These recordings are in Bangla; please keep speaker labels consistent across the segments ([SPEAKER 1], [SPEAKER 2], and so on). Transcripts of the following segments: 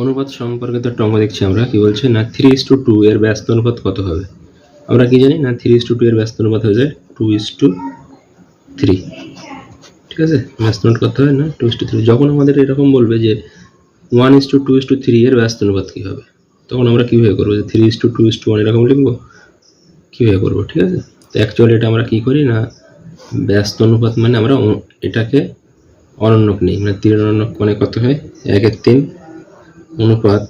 [SPEAKER 1] অনুপাত সম্পর্কিত একটা অঙ্ক দেখছি আমরা। কি বলছে? না থ্রি ইস টু টু এর ব্যস্ত অনুপাত কত হবে? আমরা কি জানি? না থ্রি ইস টু টু এর ব্যস্ত অনুপাত হয়ে যায় টু ইস টু থ্রি ঠিক আছে? ব্যস্ত অনুপাত কত হয় না? টু ইস টু থ্রি যখন আমাদের এরকম বলবে যে one is to two is to three এর ব্যস্ত অনুপাত কী হবে? তখন আমরা কীভাবে করব? যে three is to two is to one এরকম লিখব? কীভাবে করব? ঠিক আছে? তো অ্যাকচুয়ালি এটা আমরা কী করি? না, ব্যস্ত অনুপাত মানে আমরা এটাকে অনন্যক নেই। মানে তিন অনন্যক মানে কত হয়? একের তিন। অনুপাত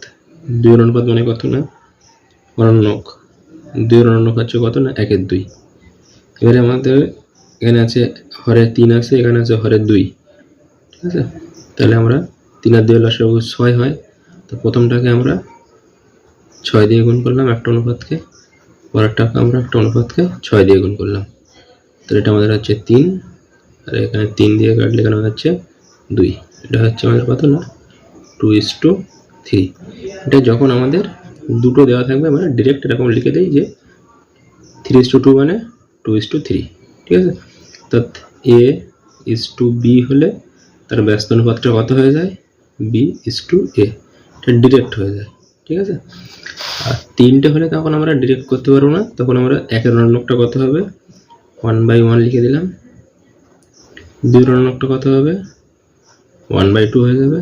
[SPEAKER 1] দুই অনুপাত মানে কত না? অনন্যক। দুই অনন্যক হচ্ছে কত না? একের দুই। এবারে আমাদের এখানে আছে হরে তিন আছে, এখানে আছে হরে দুই। ঠিক আছে? তাহলে আমরা তিন আর দুই লসাগু ছয় হয়। তো প্রথমটাকে আমরা ছয় দিয়ে গুণ করলাম একটা অনুপাতকে। পরেরটাকে আমরা একটা অনুপাতকে ছয় দিয়ে গুণ করলাম। তাহলে এটা আমাদের হচ্ছে তিন। আর এখানে তিন দিয়ে কাটলে এখানে হচ্ছে দুই? এটা হচ্ছে আমাদের কত না? Two is to three. এটা যখন আমাদের দুটো দেওয়া থাকবে, আমরা ডিরেক্ট এরকম লিখে দিই যে থ্রি ইস টু টু মানে টু ইস টু থ্রি ঠিক আছে? অর্থাৎ এ ইস টু বি হলে তার ব্যস্ত অনুপাতটা কত হয়ে যায়? বি ইস টু এ এটা ডিরেক্ট হয়ে যায়। ঠিক আছে? আর তিনটে হলে তখন আমরা ডিরেক্ট করতে পারব না। তখন আমরা একের রণকটা কত হবে? ওয়ান বাই ওয়ান লিখে দিলাম। দুই রণকটা কত হবে? ওয়ান বাই টু হয়ে যাবে।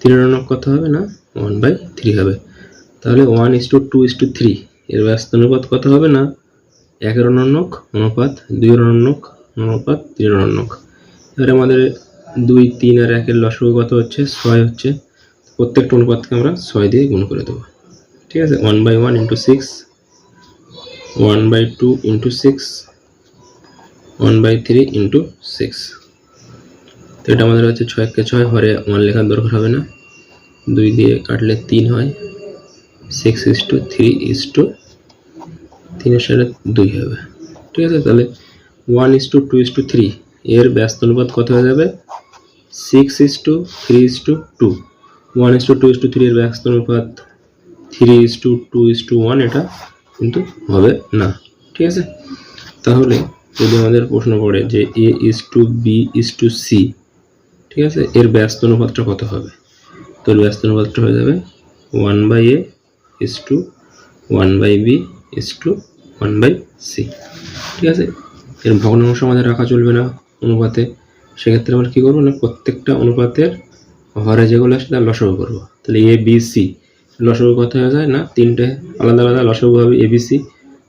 [SPEAKER 1] তিন রণক কত হবে না ওয়ান বাই থ্রি হবে তাহলে one is to two is to three এর ব্যস্ত অনুপাত কত হবে না একের রণক অনুপাত দুই রণক অনুপাত তিন রণক এবারে আমাদের দুই তিন আর একের লসগু কত হচ্ছে ছয় হচ্ছে প্রত্যেকটা অনুপাতকে আমরা ছয় দিয়ে গুণ করে দেবো। ঠিক আছে? One by one into six one by two into six one by three into six তো এটা আমাদের হচ্ছে ছয়কে ছয় হরে ওয়ান লেখার দরকার হবে না দুই দিয়ে কাটলে তিন হয় six is to three is to তিনের সাথে দুই হবে ঠিক আছে তাহলে one is to two is to three এর ব্যস্ত অনুপাত কত হয়ে যাবে six is to three is to two one is to two is to three এর ব্যস্ত অনুপাত three is to two is to one এটা কিন্তু হবে না ঠিক আছে তাহলে যদি আমাদের প্রশ্ন পড়ে যে A is to B is to C ঠিক আছে? এর ব্যস্ত অনুপাতটা কত হবে? তো ব্যস্ত অনুপাতটা হয়ে যাবে one by A is to one by B is to one by C ঠিক আছে? এর ভগ্নাংশ আমাদের রাখা চলবে না অনুপাতে। সেক্ষেত্রে আমরা কী করব না? প্রত্যেকটা অনুপাতের হরে যেগুলো আসে তার লসগু করব। তাহলে এ বি সি লসগু কত হয়ে যায়? না, তিনটে আলাদা আলাদা লসগু হবে এবিসি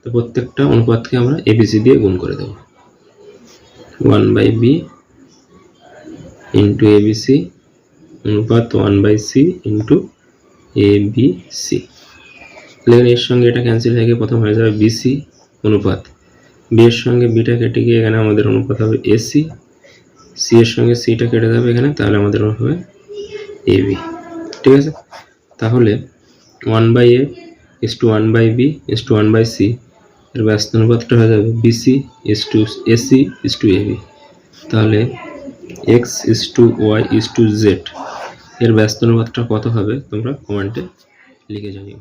[SPEAKER 1] তো প্রত্যেকটা অনুপাতকে আমরা এবিসি দিয়ে গুণ করে দেবো। One by B into ABC অনুপাত one by C into A B C তাহলে এর সঙ্গে এটা ক্যান্সেল হয়ে গিয়ে প্রথম হয়ে যাবে বিসি অনুপাত। বি এর সঙ্গে বিটা কেটে গিয়ে এখানে আমাদের অনুপাত হবে এসি সি এর সঙ্গে সিটা কেটে যাবে এখানে, তাহলে আমাদের হবে এবি ঠিক আছে? তাহলে one by A is to one by B is to one by C এর ব্যস্ত অনুপাতটা হয়ে যাবে BC is to AC is to AB তাহলে X is to Y is to Z এর ব্যস্ত অনুপাতটা কত হবে? তোমরা কমেন্টে লিখে জানিও।